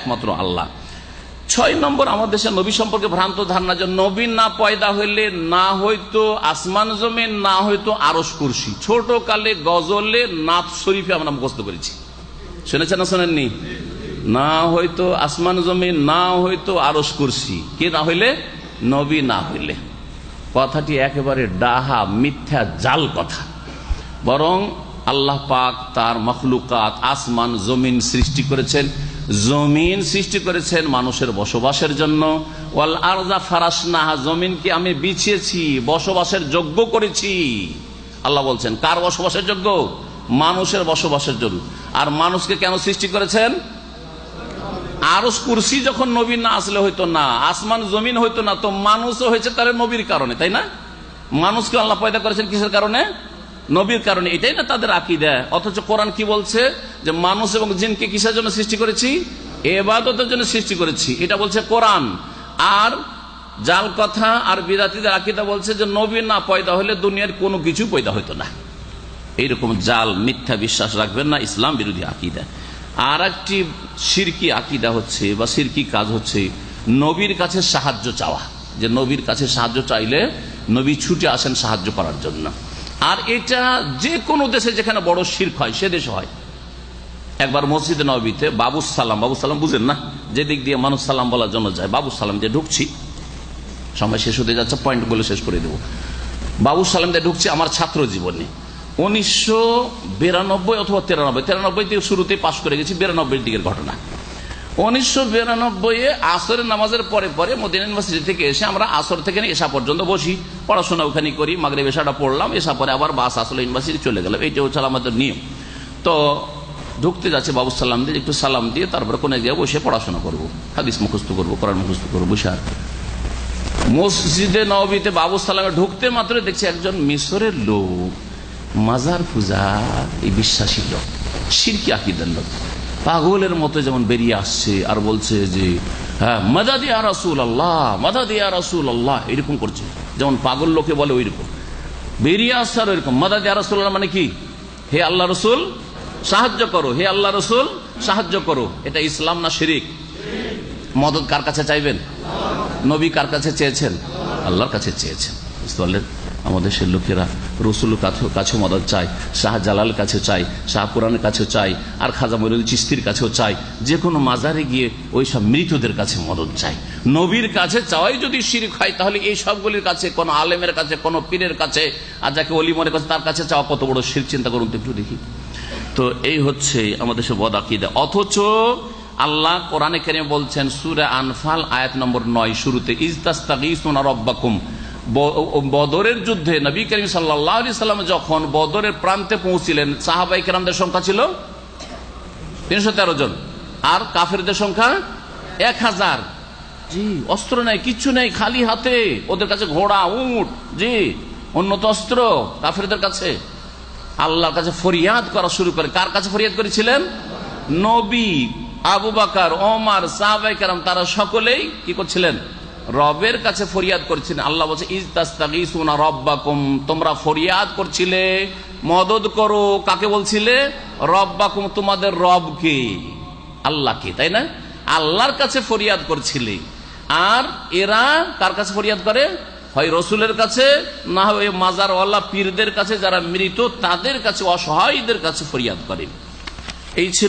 একমাত্র আল্লাহ। ছয় নম্বর আমাদের দেশে নবী সম্পর্কে ভ্রান্ত ধারণা যে নবী না পয়দা হইলে, না হয়তো আসমান জমিন, না হয়তো আরস কুরসি। ছোট কালে গজলে নাথ শরীফে আমরা মুখস্থ করেছি। শুনেছেন না শোনেননি? না হয়তো আসমান জমিন, না হয়তো আরস কুরসি। কে না হইলে? নবী না হইলে। কথাটি একেবারে ডাহা, মিথ্যা, জাল কথা। বরং আল্লাহ পাক তার মখলুকাত আসমান জমিন সৃষ্টি করেছেন। জমিন সৃষ্টি করেছেন মানুষের বসবাসের জন্য। ওয়াল আরজা ফারাসনাহা, জমিনকে আমি বিছিয়েছি, বসবাসের যোগ্য করেছি। আল্লাহ বলছেন, কার বসবাসের যোগ্য? মানুষের বসবাসের জন্য। আর মানুষকে কেন সৃষ্টি করেছেন? আরস কুরসি যখন নবী না আসলে হইতো না, আসমান জমিন হইতো না, তো মানুষও হয়েছে তার নবীর কারণে, তাই না? মানুষকে আল্লাহ পয়দা করেছেন কিসের কারণে? নবীর কারণে এটাই না তাদের আকিদা। অথচ কোরআন কি বলছে? যে মানুষ এবং জিনকে কিসের জন্য সৃষ্টি করেছি? এবাদতের জন্য সৃষ্টি করেছি। এটা বলছে কোরআন। আর জাল কথা আর বিরাতিদের আকিদা বলছে যে নবী না পয়দা হলে দুনিয়ার কোনো কিছু পয়দা হইতো না। এইরকম জাল, মিথ্যা বিশ্বাস রাখবেন না, ইসলাম বিরোধী আকিদা। আর একটি সিরকি আকিদা হচ্ছে বা সিরকি কাজ হচ্ছে নবীর কাছে সাহায্য চাওয়া। যে নবীর কাছে সাহায্য চাইলে নবী ছুটে আসেন সাহায্য করার জন্য। আর এটা যে কোনো দেশে যেখানে বড় শির্ক হয়, সে দেশে হয়। একবার মসজিদে নবীতে বাবু সালাম বাবু সালাম বুঝেন না? যে দিক দিয়ে মানুষ সালাম বলার জন্য যায় বাবু সালাম দিয়ে ঢুকছি। সময় শেষ হতে যাচ্ছে পয়েন্ট বলে শেষ করে দেবো। বাবু সালাম দিয়ে ঢুকছি আমার ছাত্র জীবনে। উনিশশো বিরানব্বই অথবা তিরানব্বই তিরানব্বই থেকে শুরুতে পাশ করে গেছি বিরানব্বই দিকের ঘটনা। উনিশশো বিরানব্বই আসরের নামাজের পরে পরে মদিনা ইউনিভার্সিটি থেকে এসে আমরা আসর থেকে এসা পর্যন্ত বসি। পড়াশোনা ওখানে করি মাগরে এসাটা পড়লাম, এসা পরে আবার বাস আসলে ইউনিভার্সিটি চলে গেলাম। এইটা হচ্ছে আমাদের নিয়ম। তো ঢুকতে যাচ্ছে বাবু সালাম দিয়ে, একটু সালাম দিয়ে তারপরে কোনে গিয়ে বসে পড়াশোনা করব, হাদিস মুখস্থ করব, কোরআন মুখস্থ করব, বসে আর মসজিদে নবীতে বাবু সালামে ঢুকতে মাত্র দেখছি একজন মিশরের লোক, মাজার পূজা এই বিশ্বাসী লোক, সিরকি আকিদের লোক। পাগলের মতো যেমন বেরিয়ে আসছে আর বলছে যে হ্যাঁ মাদাদিয়া রসুল আল্লাহ মাদাদিয়া রসুল আল্লাহ এরকম করছে। যেমন পাগল লোকে বলে ওই রকম বেরিয়ে আসছে আর ওইরকম। মাদাদিয়া রসুল আল্লাহ মানে কি? হে আল্লাহ রসুল, সাহায্য করো। হে আল্লাহ রসুল, সাহায্য করো। এটা ইসলাম না শিরিক? মদত কার কাছে চাইবেন? নবী কার কাছে চেয়েছেন? আল্লাহর কাছে চেয়েছেন। বুঝতে আমাদের সে লোকেরা রসুল কাছে মদত চাই শাহ জালাল কাছে চাই শাহ পুরানের কাছে চাই আর খাজা মরুল চিস্তির কাছেও চাই যে কোনো মাজারে গিয়ে ওই সব মৃতদের কাছে মদত চাই নবীর কাছে চাওয়াই যদি শিরিক হয়, তাহলে এই সবগুলির কাছে, কোনো আলেমের কাছে, কোনো পীরের কাছে, আর যাকে অলিমরের কাছে তার কাছে চাওয়া কত বড় শির চিন্তা করুন তো একটু দেখি। তো এই হচ্ছে আমাদের সে বদ আকিদা। অথচ আল্লাহ কোরআনে কেরিমে বলছেন, সুরে আনফাল, আয়াত নম্বর নয়, শুরুতে, ইজতাস্তাগিসুনা রব্বাকুম। বদরের যুদ্ধে নবী করিম সাল্লাহ সাল্লাম যখন বদরের প্রান্তে পৌঁছিলেন, সাহাবাই কেরামদের সংখ্যা ছিল তিনশো তেরো জন। আর কাফেরদের সংখ্যা এক হাজার। জি, অস্ত্র নেই, কিচ্ছু নেই, খালি হাতে। ওদের কাছে ঘোড়া, উট, জি, উন্নত অস্ত্র কাফেরদের কাছে। আল্লাহর কাছে ফরিয়াদ করা শুরু করে। কার কাছে ফরিয়াদ করেছিলেন? নবী, আবু বাকার, ওমার, সাহাবাই কারাম, তারা সকলেই কি করছিলেন? রবের কাছে ফরিয়াদ করছিলেন আল্লাহ বলছে রব্বাকুম। তোমরা ফরিয়াদ করছিলে মদত করো। কাকে বলছিলে? রব্বাকুম, তোমাদের রবকে। আল্লাহকে, তাই না? আল্লাহর কাছে ফরিয়াদ করছিলে। আর এরা কার কাছে ফরিয়াদ করে? হয় রসুলের কাছে, না হয় মাজারওয়াল্লা পীরদের কাছে, যারা মৃত তাদের কাছে, অসহায়দের কাছে ফরিয়াদ করে। এই ছিল